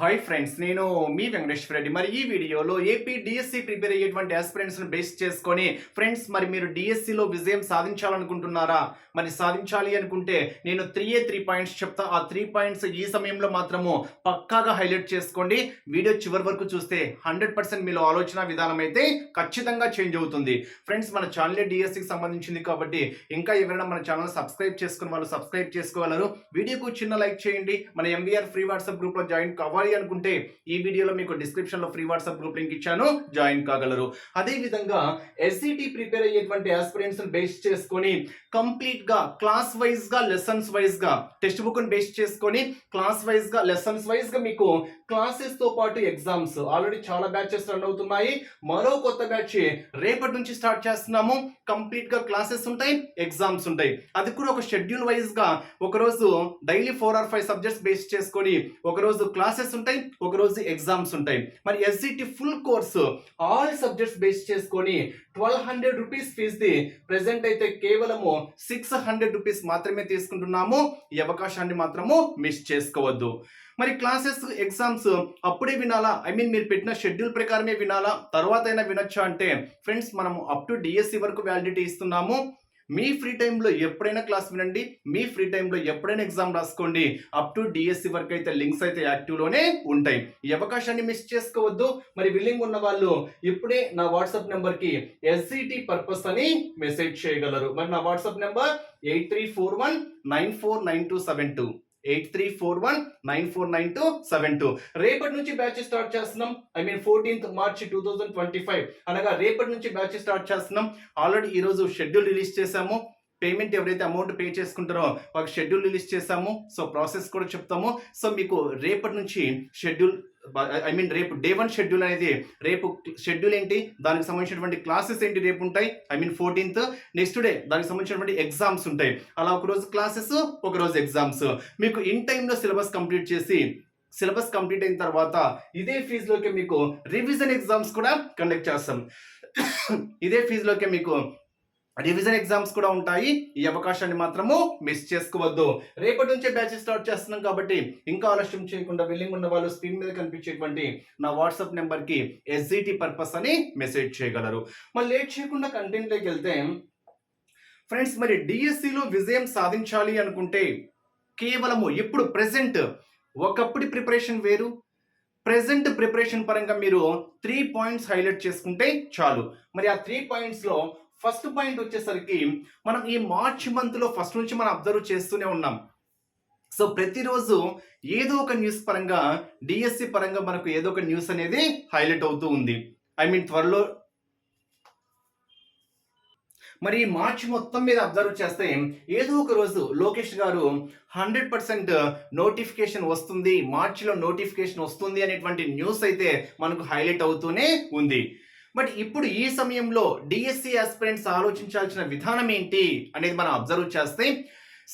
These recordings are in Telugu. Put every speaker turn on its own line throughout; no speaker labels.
హాయ్ ఫ్రెండ్స్ నేను మీ వెంకటేశ్వర రెడ్డి. మరి ఈ వీడియోలో ఏపీ డిఎస్సి ప్రిపేర్ అయ్యేటువంటి aspirants బేస్ చేసుకొని ఫ్రెండ్స్ మరి మీరు డిఎస్సిలో విజయం సాధించాలనుకుంటున్నారా? మరి సాధించాలి అనుకుంటే నేను త్రీ ఏ త్రీ పాయింట్స్ చెప్తా. ఆ త్రీ పాయింట్స్ ఈ సమయంలో మాత్రము పక్కాగా హైలైట్ చేసుకోండి. వీడియో చివరి వరకు చూస్తే హండ్రెడ్ పర్సెంట్ మీలో ఆలోచన విధానం అయితే ఖచ్చితంగా చేంజ్ అవుతుంది. ఫ్రెండ్స్ మన ఛానలే డిఎస్సికి సంబంధించింది కాబట్టి ఇంకా ఎవరైనా మన ఛానల్ సబ్స్క్రైబ్ చేసుకుని వాళ్ళు సబ్స్క్రైబ్ చేసుకోగలరు. వీడియోకు చిన్న లైక్ చేయండి. మన ఎంబీఆర్ ఫ్రీ వాట్సాప్ గ్రూప్లో జాయిన్ కావాలి. అనుకుంటే ఈ వీడియోలో మీకు డిస్క్రిప్షన్లో ఫ్రీ వాట్సాప్ గ్రూప్ లింక్ ఇచ్చాను. జాయిన్ కాగలరు. అదే విధంగా ఎస్సిటి ప్రిపేర్ అయ్యేటువంటి ఆస్పిరెంట్స్ బేస్ చేసుకొని కంప్లీట్గా క్లాస్ వైజ్గా లెసన్స్ వైజ్గా టెక్స్ట్ బుక్ బేస్ చేసుకొని క్లాస్ వైజ్గా లెసన్స్ వైజ్గా మీకు క్లాసెస్తో పాటు ఎగ్జామ్స్ ఆల్రెడీ చాలా బ్యాచెస్ రన్ అవుతున్నాయి. మరో కొత్త బ్యాచ్ రేపటి నుంచి స్టార్ట్ చేస్తున్నాము. కంప్లీట్గా క్లాసెస్ ఉంటాయి ఎగ్జామ్స్ ఉంటాయి. అది కూడా ఒక షెడ్యూల్ వైజ్గా ఒకరోజు daily four or five subjects base చేసుకొని ఒకరోజు క్లాసెస్ ఉంటాయి ఒకరోజు ఎగ్జామ్స్ ఉంటాయి. మరి SGT full course all subjects base చేసుకొని ట్వెల్వ్ హండ్రెడ్ రూపీస్ ఫీజ్ది ప్రెసెంట్ అయితే కేవలము సిక్స్ హండ్రెడ్ రూపీస్ మాత్రమే తీసుకుంటున్నాము. ఈ అవకాశాన్ని మాత్రము మిస్ చేసుకోవద్దు. మరి క్లాసెస్ ఎగ్జామ్స్ అప్పుడే వినాలా? ఐ మీన్ మీరు పెట్టిన షెడ్యూల్ ప్రకారమే వినాలా? తర్వాత అయినా వినొచ్చా అంటే ఫ్రెండ్స్ మనము అప్ టు డిఎస్సి వరకు వ్యాలిడిటీ ఇస్తున్నాము. మీ ఫ్రీ టైంలో ఎప్పుడైనా క్లాస్ వినండి మీ ఫ్రీ టైంలో ఎప్పుడైనా ఎగ్జామ్ రాసుకోండి. అప్ టు డిఎస్సి వరకు అయితే లింక్స్ అయితే యాక్టివ్లోనే ఉంటాయి. ఈ అవకాశాన్ని మిస్ చేసుకోవద్దు. మరి విల్లింగ్ ఉన్న వాళ్ళు ఇప్పుడే నా వాట్సాప్ నెంబర్కి ఎస్సిటి పర్పస్ అని మెసేజ్ చేయగలరు. మరి నా WhatsApp number eight three four one nine four nine two seven two. Eight three four one nine four nine two seven two. రేపటి నుంచి బ్యాచ్ స్టార్ట్ చేస్తున్నాం. I mean fourteenth March two thousand twenty five. అనగా రేపటి నుంచి బ్యాచ్ స్టార్ట్ చేస్తున్నాం. ఆల్రెడీ ఈరోజు షెడ్యూల్ రిలీజ్ చేశాము. పేమెంట్ ఎవరైతే అమౌంట్ పే చేసుకుంటారో వాళ్ళకి షెడ్యూల్ రిలీజ్ చేశాము. సో ప్రాసెస్ కూడా చెప్తాము. సో మీకు రేపటి నుంచి షెడ్యూల్ ఐ మీన్ రేపు డే వన్ షెడ్యూల్ అనేది రేపు షెడ్యూల్ ఏంటి? దానికి సంబంధించినటువంటి క్లాసెస్ ఏంటి? రేపు ఉంటాయి. I mean fourteenth next day దానికి సంబంధించినటువంటి ఎగ్జామ్స్ ఉంటాయి. అలా ఒకరోజు క్లాసెస్ ఒక రోజు ఎగ్జామ్స్ మీకు ఇన్ టైంలో సిలబస్ కంప్లీట్ చేసి సిలబస్ కంప్లీట్ అయిన తర్వాత ఇదే ఫీజులోకి మీకు రివిజన్ ఎగ్జామ్స్ కూడా కండక్ట్ చేస్తాం. ఇదే ఫీజులోకి మీకు రివిజన్ ఎగ్జామ్స్ కూడా ఉంటాయి. ఈ అవకాశాన్ని మాత్రము మిస్ చేసుకోవద్దు. రేపటి నుంచే బ్యాచెస్ స్టార్ట్ చేస్తున్నాం కాబట్టి ఇంకా ఆలస్యం చేయకుండా విల్లింగ్ ఉన్న వాళ్ళు స్క్రీన్ మీద కనిపించేటువంటి నా వాట్సాప్ నెంబర్కి ఎస్జిటి పర్పస్ అని మెసేజ్ చేయగలరు. మరి లేట్ చేయకుండా కంటెంట్లోకి వెళ్తే ఫ్రెండ్స్ మరి డిఎస్సిలో విజయం సాధించాలి అనుకుంటే కేవలము ఇప్పుడు ప్రెసెంట్ ఒకప్పుడు ప్రిపరేషన్ వేరు. ప్రెసెంట్ ప్రిపరేషన్ పరంగా మీరు త్రీ పాయింట్స్ హైలైట్ చేసుకుంటే చాలు. మరి ఆ త్రీ పాయింట్స్లో ఫస్ట్ పాయింట్ వచ్చేసరికి మనం ఈ మార్చ్ మంత్లో ఫస్ట్ నుంచి మనం అబ్జర్వ్ చేస్తూనే ఉన్నాం. సో ప్రతిరోజు ఏదో ఒక న్యూస్ పరంగా డిఎస్సి పరంగా మనకు ఏదో ఒక న్యూస్ అనేది హైలైట్ అవుతూ ఉంది. ఐ మీన్ త్వరలో మరి ఈ మార్చ్ మొత్తం మీద అబ్జర్వ్ చేస్తే ఏదో ఒక రోజు లోకేష్ గారు హండ్రెడ్ పర్సెంట్ నోటిఫికేషన్ వస్తుంది. మార్చిలో నోటిఫికేషన్ వస్తుంది అనేటువంటి న్యూస్ అయితే మనకు హైలైట్ అవుతూనే ఉంది. బట్ ఇప్పుడు ఈ సమయంలో డిఎస్సి ఆస్పిరెంట్స్ ఆలోచించాల్సిన విధానం ఏంటి అనేది మనం అబ్జర్వ్ చేస్తే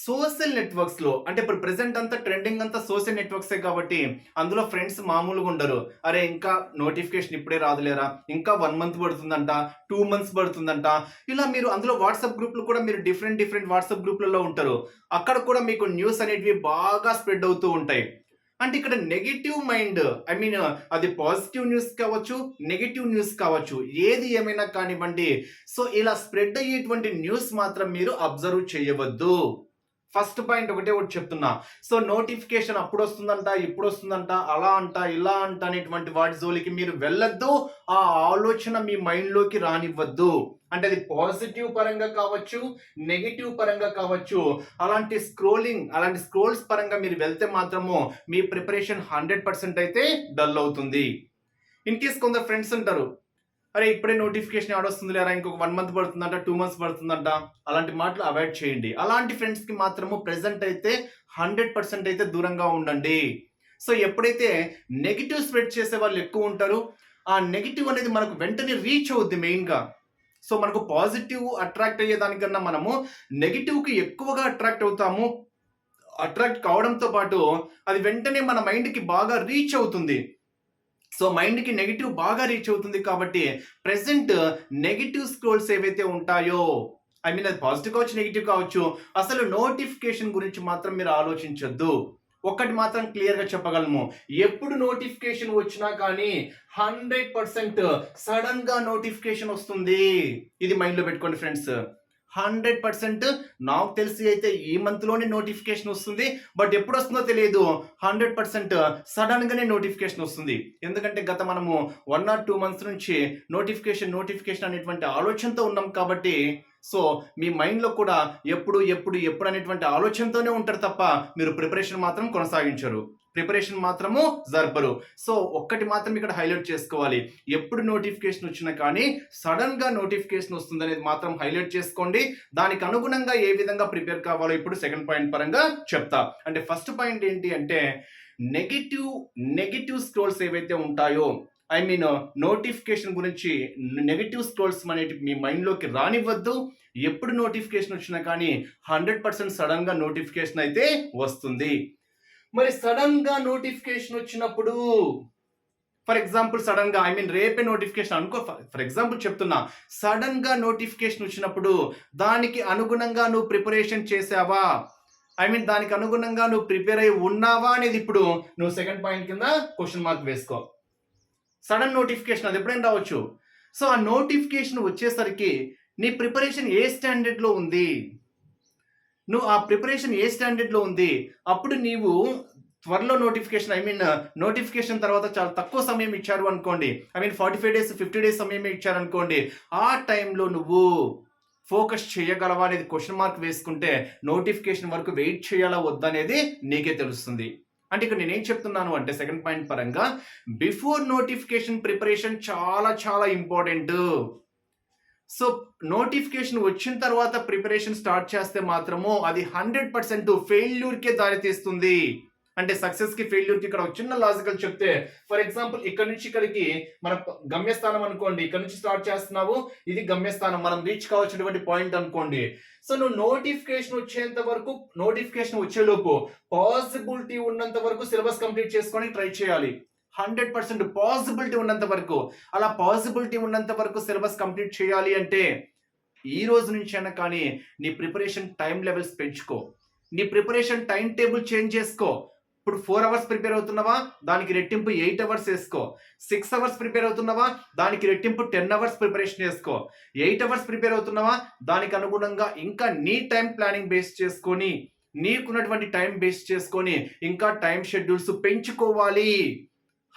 సోషల్ నెట్వర్క్స్లో అంటే ఇప్పుడు ప్రెసెంట్ అంతా ట్రెండింగ్ అంతా సోషల్ నెట్వర్క్సే కాబట్టి అందులో ఫ్రెండ్స్ మామూలుగా ఉండరు. అరే ఇంకా నోటిఫికేషన్ ఇప్పుడే రాదులేరా? ఇంకా వన్ మంత్ పడుతుందంట టూ మంత్స్ పడుతుందంట. ఇలా మీరు అందులో వాట్సాప్ గ్రూప్లు కూడా మీరు డిఫరెంట్ డిఫరెంట్ వాట్సాప్ గ్రూప్లలో ఉంటారు. అక్కడ కూడా మీకు న్యూస్ అనేటివి బాగా స్ప్రెడ్ అవుతూ ఉంటాయి. అంటే ఇక్కడ నెగిటివ్ మైండ్ ఐ మీన్ అది పాజిటివ్ న్యూస్ కావచ్చు నెగిటివ్ న్యూస్ కావచ్చు ఏది ఏమైనా కానివ్వండి. సో ఇలా స్ప్రెడ్ అయ్యేటువంటి న్యూస్ మాత్రం మీరు అబ్జర్వ్ చేయవద్దు. ఫస్ట్ పాయింట్ ఒకటే ఒకటి చెప్తున్నా. సో నోటిఫికేషన్ అప్పుడు వస్తుందంట ఇప్పుడు వస్తుందంట అలా అంట ఇలా అంట అనేటువంటి వాటి జోలికి మీరు వెళ్ళొద్దు. ఆ ఆలోచన మీ మైండ్లోకి రానివ్వద్దు. అంటే అది పాజిటివ్ పరంగా కావచ్చు నెగిటివ్ పరంగా కావచ్చు. అలాంటి స్క్రోలింగ్ అలాంటి స్క్రోల్స్ పరంగా మీరు వెళ్తే మాత్రము మీ ప్రిపరేషన్ హండ్రెడ్ పర్సెంట్ అయితే డల్ అవుతుంది. ఇన్ కేస్ కొందరు ఫ్రెండ్స్ ఉంటారు అరే ఇప్పుడే నోటిఫికేషన్ ఎవడ వస్తుంది లేరా ఇంకొక వన్ మంత్ పడుతుందంట టూ మంత్స్ పడుతుందంట. అలాంటి మాటలు అవాయిడ్ చేయండి. అలాంటి ఫ్రెండ్స్కి మాత్రము ప్రెసెంట్ అయితే హండ్రెడ్ పర్సెంట్ అయితే దూరంగా ఉండండి. సో ఎప్పుడైతే నెగిటివ్ స్ప్రెడ్ చేసే వాళ్ళు ఎక్కువ ఉంటారు ఆ నెగిటివ్ అనేది మనకు వెంటనే రీచ్ అవుద్ది మెయిన్గా సో మనకు పాజిటివ్ అట్రాక్ట్ అయ్యేదానికన్నా మనము నెగిటివ్కి ఎక్కువగా అట్రాక్ట్ అవుతాము. అట్రాక్ట్ కావడంతో పాటు అది వెంటనే మన మైండ్కి బాగా రీచ్ అవుతుంది. సో మైండ్కి నెగిటివ్ బాగా రీచ్ అవుతుంది కాబట్టి ప్రెసెంట్ నెగిటివ్ స్క్రోల్స్ ఏవైతే ఉంటాయో ఐ మీన్ అది పాజిటివ్ కావచ్చు నెగిటివ్ కావచ్చు అసలు నోటిఫికేషన్ గురించి మాత్రం మీరు ఆలోచించొద్దు. ఒకటి మాత్రం క్లియర్గా చెప్పగలము ఎప్పుడు నోటిఫికేషన్ వచ్చినా కానీ హండ్రెడ్ పర్సెంట్ సడన్గా నోటిఫికేషన్ వస్తుంది. ఇది మైండ్లో పెట్టుకోండి ఫ్రెండ్స్. హండ్రెడ్ పర్సెంట్ నాకు తెలిసి అయితే ఈ మంత్లోనే నోటిఫికేషన్ వస్తుంది. బట్ ఎప్పుడు వస్తుందో తెలియదు. హండ్రెడ్ పర్సెంట్ సడన్గానే నోటిఫికేషన్ వస్తుంది. ఎందుకంటే గత మనము వన్ ఆర్ టూ మంత్స్ నుంచి నోటిఫికేషన్ నోటిఫికేషన్ అనేటువంటి ఆలోచనతో ఉన్నాం కాబట్టి సో మీ మైండ్లో కూడా ఎప్పుడు ఎప్పుడు ఎప్పుడు అనేటువంటి ఆలోచనతోనే ఉంటారు తప్ప మీరు ప్రిపరేషన్ మాత్రం కొనసాగించరు. ప్రిపరేషన్ మాత్రము జరపరు. సో ఒక్కటి మాత్రం ఇక్కడ హైలైట్ చేసుకోవాలి. ఎప్పుడు నోటిఫికేషన్ వచ్చినా కానీ సడన్గా నోటిఫికేషన్ వస్తుంది అనేది మాత్రం హైలైట్ చేసుకోండి. దానికి అనుగుణంగా ఏ విధంగా ప్రిపేర్ కావాలో ఇప్పుడు సెకండ్ పాయింట్ పరంగా చెప్తా. అంటే ఫస్ట్ పాయింట్ ఏంటి అంటే నెగిటివ్ నెగిటివ్ స్క్రోల్స్ ఏవైతే ఉంటాయో ఐ మీన్ నోటిఫికేషన్ గురించి నెగిటివ్ స్క్రోల్స్ అనేటివి మీ మైండ్లోకి రానివ్వద్దు. ఎప్పుడు నోటిఫికేషన్ వచ్చినా కానీ హండ్రెడ్ పర్సెంట్ సడన్గా నోటిఫికేషన్ అయితే వస్తుంది. మరి సడన్గా నోటిఫికేషన్ వచ్చినప్పుడు ఫర్ ఎగ్జాంపుల్ సడన్గా ఐ మీన్ రేపే నోటిఫికేషన్ అనుకో ఫర్ ఎగ్జాంపుల్ చెప్తున్నా సడన్గా నోటిఫికేషన్ వచ్చినప్పుడు దానికి అనుగుణంగా నువ్వు ప్రిపరేషన్ చేసావా? ఐ మీన్ దానికి అనుగుణంగా నువ్వు ప్రిపేర్ అయి ఉన్నావా అనేది ఇప్పుడు నువ్వు సెకండ్ పాయింట్ కింద క్వశ్చన్ మార్క్ వేసుకో. సడన్ నోటిఫికేషన్ అది ఎప్పుడైనా రావచ్చు. సో ఆ నోటిఫికేషన్ వచ్చేసరికి నీ ప్రిపరేషన్ ఏ స్టాండర్డ్లో ఉంది? నువ్వు ఆ ప్రిపరేషన్ ఏ స్టాండర్డ్లో ఉంది? అప్పుడు నీవు త్వరలో నోటిఫికేషన్ ఐ మీన్ నోటిఫికేషన్ తర్వాత చాలా తక్కువ సమయం ఇచ్చారు అనుకోండి. I mean forty five days fifty days సమయం ఇచ్చారు అనుకోండి. ఆ టైంలో నువ్వు ఫోకస్ చేయగలవా అనేది క్వశ్చన్ మార్క్ వేసుకుంటే నోటిఫికేషన్ వరకు వెయిట్ చేయాలా వద్దనేది నీకే తెలుస్తుంది. అంటే ఇక్కడ నేనేం చెప్తున్నాను అంటే సెకండ్ పాయింట్ పరంగా బిఫోర్ నోటిఫికేషన్ ప్రిపరేషన్ చాలా చాలా ఇంపార్టెంట్. సో నోటిఫికేషన్ వచ్చిన తర్వాత ప్రిపరేషన్ స్టార్ట్ చేస్తే మాత్రము అది హండ్రెడ్ పర్సెంట్ ఫెయిల్యూర్కే దారితీస్తుంది. అంటే సక్సెస్కి ఫెయిల్యూర్కి ఇక్కడ ఒక చిన్న లాజికల్ చెప్తే ఫర్ ఎగ్జాంపుల్ ఇక్కడ నుంచి ఇక్కడికి మన గమ్యస్థానం అనుకోండి ఇక్కడ నుంచి స్టార్ట్ చేస్తున్నావు ఇది గమ్యస్థానం మనం రీచ్ కావాల్సినటువంటి పాయింట్ అనుకోండి. సో నువ్వు నోటిఫికేషన్ వచ్చేంత వరకు నోటిఫికేషన్ వచ్చేలోపు పాసిబిలిటీ ఉన్నంత వరకు సిలబస్ కంప్లీట్ చేసుకొని ట్రై చేయాలి. హండ్రెడ్ పర్సెంట్ పాసిబిలిటీ ఉన్నంత వరకు. అలా పాసిబిలిటీ ఉన్నంత వరకు సిలబస్ కంప్లీట్ చేయాలి అంటే ఈ రోజు నుంచి అయినా కానీ నీ ప్రిపరేషన్ టైం లెవెల్స్ పెంచుకో. నీ ప్రిపరేషన్ టైం టేబుల్ చేంజ్ చేసుకో. ఇప్పుడు ఫోర్ అవర్స్ ప్రిపేర్ అవుతున్నావా? దానికి రెట్టింపు ఎయిట్ అవర్స్ వేసుకో. సిక్స్ అవర్స్ ప్రిపేర్ అవుతున్నావా? దానికి రెట్టింపు టెన్ అవర్స్ ప్రిపరేషన్ చేసుకో ఎయిట్ అవర్స్ ప్రిపేర్ అవుతున్నావా? దానికి అనుగుణంగా ఇంకా నీ టైం ప్లానింగ్ బేస్ చేసుకొని నీకున్నటువంటి టైం బేస్ చేసుకొని ఇంకా టైం షెడ్యూల్స్ పెంచుకోవాలి.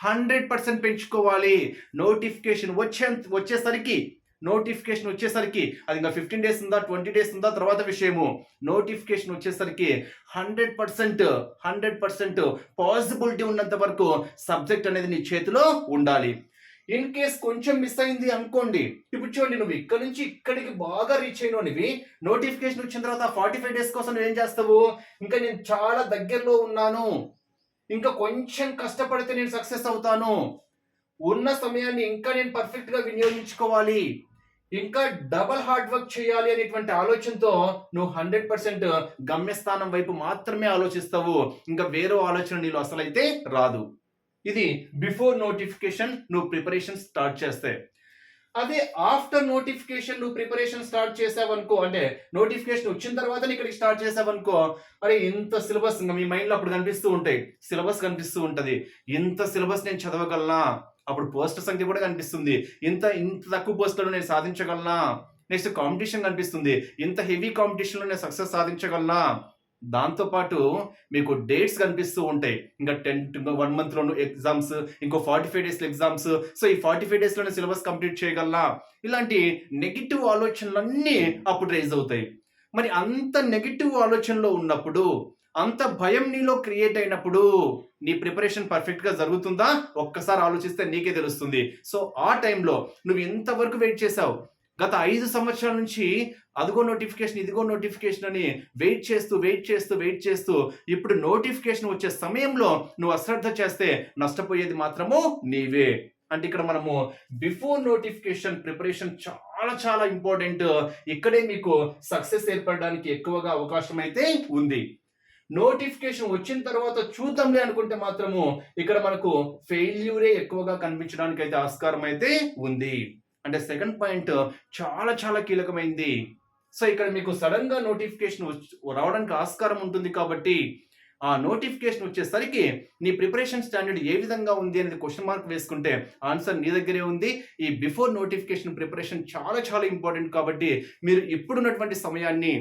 హండ్రెడ్ పర్సెంట్ పెంచుకోవాలి. నోటిఫికేషన్ వచ్చే వచ్చేసరికి నోటిఫికేషన్ వచ్చేసరికి అది ఇంకా ఫిఫ్టీన్ డేస్ ఉందా ట్వంటీ డేస్ ఉందా తర్వాత విషయము. నోటిఫికేషన్ వచ్చేసరికి hundred percent hundred percent possibility ఉన్నంత వరకు సబ్జెక్ట్ అనేది నీ చేతిలో ఉండాలి. ఇన్ కేస్ కొంచెం మిస్ అయింది అనుకోండి. ఇప్పుడు చూడండి నువ్వు ఇక్కడ నుంచి ఇక్కడికి బాగా రీచ్ అయినవి నోటిఫికేషన్ వచ్చిన తర్వాత ఫార్టీ ఫైవ్ డేస్ కోసం నువ్వు ఏం చేస్తావు? ఇంకా నేను చాలా దగ్గరలో ఉన్నాను. ఇంకా కొంచెం కష్టపడితే నేను సక్సెస్ అవుతాను. ఉన్న సమయాన్ని ఇంకా నేను పర్ఫెక్ట్గా వినియోగించుకోవాలి. ఇంకా డబల్ హార్డ్ వర్క్ చేయాలి అనేటువంటి ఆలోచనతో నువ్వు హండ్రెడ్ పర్సెంట్ గమ్యస్థానం వైపు మాత్రమే ఆలోచిస్తావు. ఇంకా వేరే ఆలోచన నీలో అసలైతే రాదు. ఇది బిఫోర్ నోటిఫికేషన్ నువ్వు ప్రిపరేషన్ స్టార్ట్ చేస్తే. అదే ఆఫ్టర్ నోటిఫికేషన్ నువ్వు ప్రిపరేషన్ స్టార్ట్ చేసావనుకో అంటే నోటిఫికేషన్ వచ్చిన తర్వాత ఇక్కడికి స్టార్ట్ చేసావనుకో అరే ఇంత సిలబస్ ఇంకా మీ మైండ్లో అప్పుడు కనిపిస్తూ ఉంటాయి. సిలబస్ కనిపిస్తూ ఉంటుంది. ఇంత సిలబస్ నేను చదవగలనా? అప్పుడు పోస్ట్ సంఖ్య కూడా కనిపిస్తుంది. ఇంత ఇంత తక్కువ పోస్టులను నేను సాధించగలనా? నెక్స్ట్ కాంపిటీషన్ కనిపిస్తుంది. ఇంత హెవీ కాంపిటీషన్లో నేను సక్సెస్ సాధించగలనా? దాంతోపాటు మీకు డేట్స్ కనిపిస్తూ ఉంటాయి. ఇంకా టెన్ వన్ మంత్లోను ఎగ్జామ్స్ ఇంకో ఫార్టీ ఫైవ్ డేస్లో ఎగ్జామ్స్. సో ఈ ఫార్టీ ఫైవ్ డేస్లోనే సిలబస్ కంప్లీట్ చేయగలనా? ఇలాంటి నెగిటివ్ ఆలోచనలన్నీ అప్పుడు రైజ్ అవుతాయి. మరి అంత నెగిటివ్ ఆలోచనలో ఉన్నప్పుడు అంత భయం నీలో క్రియేట్ అయినప్పుడు నీ ప్రిపరేషన్ పర్ఫెక్ట్గా జరుగుతుందా? ఒక్కసారి ఆలోచిస్తే నీకే తెలుస్తుంది. సో ఆ టైంలో నువ్వు ఎంతవరకు వెయిట్ చేసావు గత ఐదు సంవత్సరాల నుంచి అదిగో నోటిఫికేషన్ ఇదిగో నోటిఫికేషన్ అని వెయిట్ చేస్తూ వెయిట్ చేస్తూ వెయిట్ చేస్తూ ఇప్పుడు నోటిఫికేషన్ వచ్చే సమయంలో నువ్వు అశ్రద్ధ చేస్తే నష్టపోయేది మాత్రము నీవే. అంటే ఇక్కడ మనము బిఫోర్ నోటిఫికేషన్ ప్రిపరేషన్ చాలా చాలా ఇంపార్టెంట్ ఇక్కడే మీకు సక్సెస్ ఏర్పడడానికి ఎక్కువగా అవకాశం అయితే ఉంది. నోటిఫికేషన్ వచ్చిన తర్వాత చూద్దాంలే అనుకుంటే మాత్రము ఇక్కడ మనకు ఫెయిల్యూరే ఎక్కువగా కనిపించడానికి అయితే ఆస్కారం అయితే ఉంది. అంటే సెకండ్ పాయింట్ చాలా చాలా కీలకమైంది. సో ఇక్కడ మీకు సడన్గా నోటిఫికేషన్ రావడానికి ఆస్కారం ఉంటుంది కాబట్టి ఆ నోటిఫికేషన్ వచ్చేసరికి నీ ప్రిపరేషన్ స్టాండర్డ్ ఏ విధంగా ఉంది అనేది క్వశ్చన్ మార్క్ వేసుకుంటే ఆన్సర్ నీ దగ్గరే ఉంది. ఈ బిఫోర్ నోటిఫికేషన్ ప్రిపరేషన్ చాలా చాలా ఇంపార్టెంట్ కాబట్టి మీరు ఇప్పుడున్నటువంటి సమయాన్ని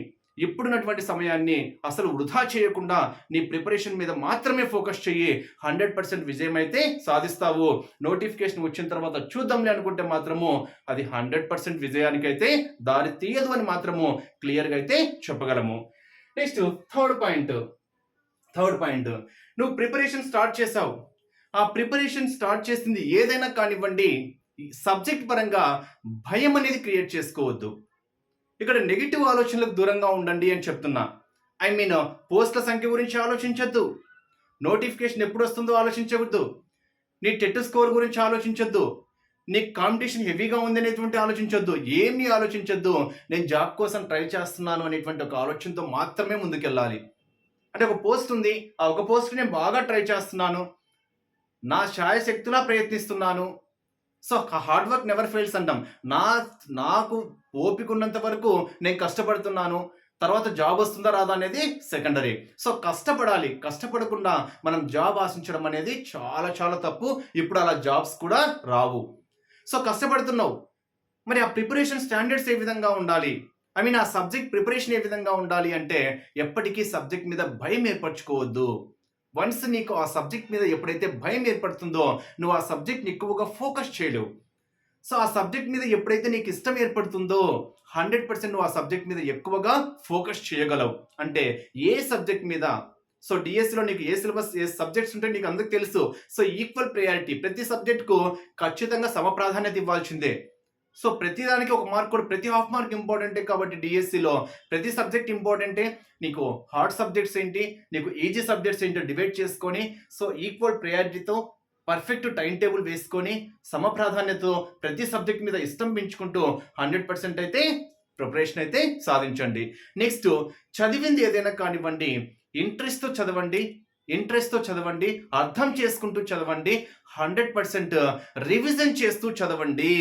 ఇప్పుడున్నటువంటి సమయాన్ని అసలు వృధా చేయకుండా నీ ప్రిపరేషన్ మీద మాత్రమే ఫోకస్ చెయ్యి. హండ్రెడ్ పర్సెంట్ విజయం అయితే సాధిస్తావు. నోటిఫికేషన్ వచ్చిన తర్వాత చూద్దాంలే అనుకుంటే మాత్రము అది హండ్రెడ్ పర్సెంట్ విజయానికైతే దారి తీయదు అని మాత్రము క్లియర్గా అయితే చెప్పగలము. Next third point. Third point. నువ్వు ప్రిపరేషన్ స్టార్ట్ చేసావు ఆ ప్రిపరేషన్ స్టార్ట్ చేసింది ఏదైనా కానివ్వండి సబ్జెక్ట్ పరంగా భయం అనేది క్రియేట్ చేసుకోవద్దు. ఇక్కడ నెగిటివ్ ఆలోచనలకు దూరంగా ఉండండి అని చెప్తున్నా. ఐ మీన్ పోస్టుల సంఖ్య గురించి ఆలోచించొద్దు. నోటిఫికేషన్ ఎప్పుడు వస్తుందో ఆలోచించవద్దు. నీ టెట్ స్కోర్ గురించి ఆలోచించొద్దు. నీ కాంపిటీషన్ హెవీగా ఉంది అనేటువంటి ఆలోచించొద్దు. ఏమీ ఆలోచించొద్దు. నేను జాబ్ కోసం ట్రై చేస్తున్నాను అనేటువంటి ఒక ఆలోచనతో మాత్రమే ముందుకెళ్ళాలి. అంటే ఒక పోస్ట్ ఉంది. ఆ ఒక పోస్ట్ నేను బాగా ట్రై చేస్తున్నాను. నా శాయశక్తులా ప్రయత్నిస్తున్నాను. So hard work never fails అంటాం. నా నాకు ఓపిక ఉన్నంత వరకు నేను కష్టపడుతున్నాను తర్వాత జాబ్ వస్తుందా రాదా అనేది సెకండరీ సో కష్టపడాలి. కష్టపడకుండా మనం జాబ్ ఆశించడం అనేది చాలా చాలా తప్పు. ఇప్పుడు అలా జాబ్స్ కూడా రావు. సో కష్టపడుతున్నావు. మరి ఆ ప్రిపరేషన్ స్టాండర్డ్స్ ఏ విధంగా ఉండాలి? ఐ మీన్ ఆ సబ్జెక్ట్ ప్రిపరేషన్ ఏ విధంగా ఉండాలి అంటే ఎప్పటికీ సబ్జెక్ట్ మీద భయం ఏర్పరచుకోవద్దు. వన్స్ నీకు ఆ సబ్జెక్ట్ మీద ఎప్పుడైతే భయం ఏర్పడుతుందో నువ్వు ఆ సబ్జెక్ట్ని ఎక్కువగా ఫోకస్ చేయలేవు. సో ఆ సబ్జెక్ట్ మీద ఎప్పుడైతే నీకు ఇష్టం ఏర్పడుతుందో హండ్రెడ్ పర్సెంట్ నువ్వు ఆ సబ్జెక్ట్ మీద ఎక్కువగా ఫోకస్ చేయగలవు. అంటే ఏ సబ్జెక్ట్ మీద? సో డిఎస్సిలో నీకు ఏ సిలబస్ ఏ సబ్జెక్ట్స్ ఉంటే నీకు అందరికి తెలుసు. సో ఈక్వల్ ప్రయారిటీ ప్రతి సబ్జెక్ట్కు ఖచ్చితంగా సమ ప్రాధాన్యత ఇవ్వాల్సిందే. సో ప్రతి దానికి ఒక మార్క్ కూడా ప్రతి హాఫ్ మార్క్ ఇంపార్టెంటే కాబట్టి డిఎస్సిలో ప్రతి సబ్జెక్ట్ ఇంపార్టెంటే నీకు హార్డ్ సబ్జెక్ట్స్ ఏంటి నీకు ఈజీ సబ్జెక్ట్స్ ఏంటో డివైడ్ చేసుకొని సో ఈక్వల్ ప్రయారిటీతో పర్ఫెక్ట్ టైం టేబుల్ వేసుకొని సమ ప్రాధాన్యతతో ప్రతి సబ్జెక్ట్ మీద ఇష్టం పెంచుకుంటూ హండ్రెడ్ పర్సెంట్ అయితే ప్రిపరేషన్ అయితే సాధించండి. నెక్స్ట్ చదివింది ఏదైనా కానివ్వండి ఇంట్రెస్ట్తో చదవండి ఇంట్రెస్ట్తో చదవండి అర్థం చేసుకుంటూ చదవండి హండ్రెడ్ పర్సెంట్ రివిజన్ చేస్తూ చదవండి.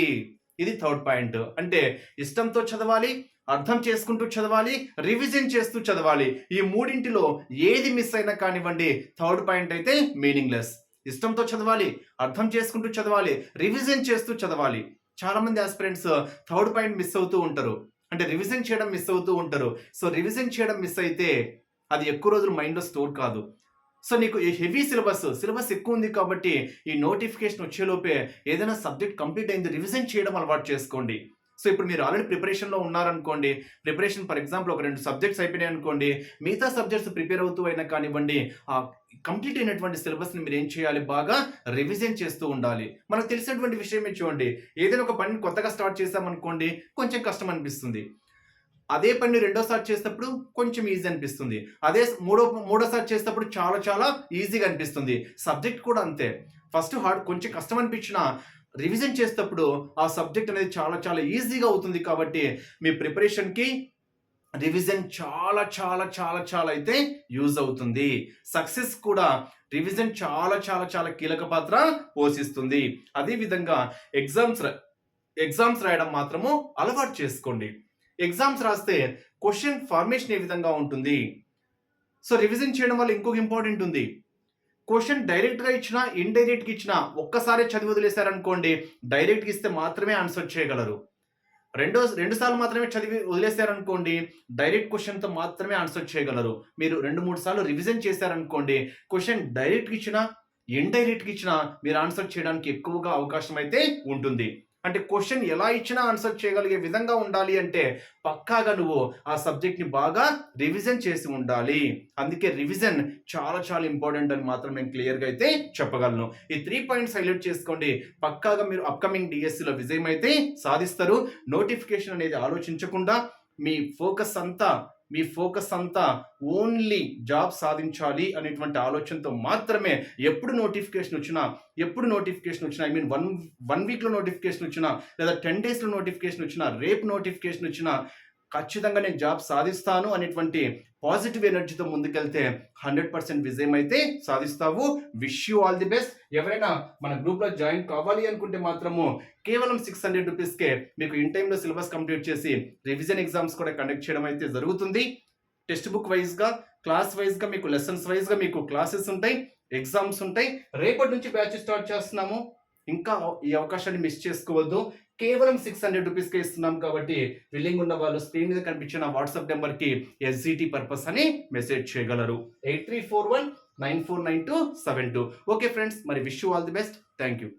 ఇది థర్డ్ పాయింట్. అంటే ఇష్టంతో చదవాలి అర్థం చేసుకుంటూ చదవాలి రివిజన్ చేస్తూ చదవాలి. ఈ మూడింటిలో ఏది మిస్ అయినా కానివ్వండి థర్డ్ పాయింట్ అయితే మీనింగ్లెస్ ఇష్టంతో చదవాలి అర్థం చేసుకుంటూ చదవాలి రివిజన్ చేస్తూ చదవాలి. చాలామంది ఆస్పిరెంట్స్ థర్డ్ పాయింట్ మిస్ అవుతూ ఉంటారు. అంటే రివిజన్ చేయడం మిస్ అవుతూ ఉంటారు. సో రివిజన్ చేయడం మిస్ అయితే అది ఎక్కువ రోజులు మైండ్లో స్టోర్ కాదు. సో నీకు ఈ హెవీ సిలబస్ సిలబస్ ఎక్కువ ఉంది కాబట్టి ఈ నోటిఫికేషన్ వచ్చేలోపే ఏదైనా సబ్జెక్ట్ కంప్లీట్ అయింది రివిజన్ చేయడం అలవాటు చేసుకోండి. సో ఇప్పుడు మీరు ఆల్రెడీ ప్రిపరేషన్లో ఉన్నారనుకోండి ప్రిపరేషన్ ఫర్ ఎగ్జాంపుల్ ఒక రెండు సబ్జెక్ట్స్ అయిపోయినాయి అనుకోండి మిగతా సబ్జెక్ట్స్ ప్రిపేర్ అవుతూ అయినా కానివ్వండి ఆ కంప్లీట్ అయినటువంటి సిలబస్ని మీరు ఏం చేయాలి? బాగా రివిజన్ చేస్తూ ఉండాలి. మనకు తెలిసినటువంటి విషయం చూడండి ఏదైనా ఒక పని కొత్తగా స్టార్ట్ చేసామనుకోండి కొంచెం కష్టం అనిపిస్తుంది. అదే పని రెండోసారి చేసేటప్పుడు కొంచెం ఈజీ అనిపిస్తుంది. అదే మూడో మూడోసారి చేసేటప్పుడు చాలా చాలా ఈజీగా అనిపిస్తుంది. సబ్జెక్ట్ కూడా అంతే. ఫస్ట్ హార్డ్ కొంచెం కష్టం అనిపించిన రివిజన్ చేసేటప్పుడు ఆ సబ్జెక్ట్ అనేది చాలా చాలా ఈజీగా అవుతుంది కాబట్టి మీ ప్రిపరేషన్కి రివిజన్ చాలా చాలా చాలా చాలా అయితే యూజ్ అవుతుంది. సక్సెస్ కూడా రివిజన్ చాలా చాలా చాలా కీలక పాత్ర పోషిస్తుంది. అదేవిధంగా ఎగ్జామ్స్ ఎగ్జామ్స్ రాయడం మాత్రము అలవాటు చేసుకోండి. ఎగ్జామ్స్ రాస్తే క్వశ్చన్ ఫార్మేషన్ ఏ విధంగా ఉంటుంది? సో రివిజన్ చేయడం వల్ల ఇంకొక ఇంపార్టెంట్ ఉంది. క్వశ్చన్ డైరెక్ట్గా ఇచ్చినా ఇండైరెక్ట్గా ఇచ్చినా ఒక్కసారి చదివి వదిలేశారనుకోండి డైరెక్ట్గా ఇస్తే మాత్రమే ఆన్సర్ చేయగలరు. రెండో రెండు సార్లు మాత్రమే చదివి వదిలేశారనుకోండి డైరెక్ట్ క్వశ్చన్తో మాత్రమే ఆన్సర్ చేయగలరు. మీరు రెండు మూడు సార్లు రివిజన్ చేశారనుకోండి క్వశ్చన్ డైరెక్ట్గా ఇచ్చినా ఇండైరెక్ట్గా ఇచ్చినా మీరు ఆన్సర్ చేయడానికి ఎక్కువగా అవకాశం అయితే ఉంటుంది. అంటే క్వశ్చన్ ఎలా ఇచ్చినా ఆన్సర్ చేయగలిగే విధంగా ఉండాలి అంటే పక్కాగా నువ్వు ఆ సబ్జెక్ట్ని బాగా రివిజన్ చేసి ఉండాలి. అందుకే రివిజన్ చాలా చాలా ఇంపార్టెంట్ అని మాత్రం నేను క్లియర్గా అయితే చెప్పగలను. ఈ త్రీ పాయింట్స్ హైలైట్ చేసుకోండి. పక్కాగా మీరు అప్కమింగ్ డిఎస్సిలో విజయం అయితే సాధిస్తారు. నోటిఫికేషన్ అనేది ఆలోచించకుండా మీ ఫోకస్ అంతా మీ ఫోకస్ అంతా ఓన్లీ జాబ్ సాధించాలి అనేటువంటి ఆలోచనతో మాత్రమే ఎప్పుడు నోటిఫికేషన్ వచ్చినా ఎప్పుడు నోటిఫికేషన్ వచ్చినా ఐ మీన్ వన్ వన్ వీక్లో నోటిఫికేషన్ వచ్చినా లేదా టెన్ డేస్లో నోటిఫికేషన్ వచ్చినా రేపు నోటిఫికేషన్ వచ్చినా ఖచ్చితంగా నేను జాబ్ సాధిస్తాను అనేటువంటి పాజిటివ్ ఎనర్జీతో ముందుకెళ్తే హండ్రెడ్ పర్సెంట్ విజయం అయితే సాధిస్తావు. Wish you all the best ఎవరైనా మన గ్రూప్లో జాయిన్ కావాలి అనుకుంటే మాత్రము కేవలం సిక్స్ హండ్రెడ్ రూపీస్కే మీకు ఇన్ టైంలో సిలబస్ కంప్లీట్ చేసి రివిజన్ ఎగ్జామ్స్ కూడా కండక్ట్ చేయడం అయితే జరుగుతుంది. టెక్స్ట్ బుక్ వైజ్గా క్లాస్ వైజ్గా మీకు లెసన్స్ వైజ్గా మీకు క్లాసెస్ ఉంటాయి ఎగ్జామ్స్ ఉంటాయి. రేపటి నుంచి బ్యాచ్ స్టార్ట్ చేస్తున్నాము. ఇంకా ఈ అవకాశాన్ని మిస్ చేసుకోవద్దు. కేవలం సిక్స్ హండ్రెడ్ రూపీస్కే ఇస్తున్నాం కాబట్టి విల్లింగ్ ఉన్న వాళ్ళు స్క్రీన్ మీద కనిపించిన వాట్సాప్ నెంబర్కి ఎస్జిటి పర్పస్ అని మెసేజ్ చేయగలరు. Eight three four one nine four nine two seven two okay friends మరి wish you all the best thank you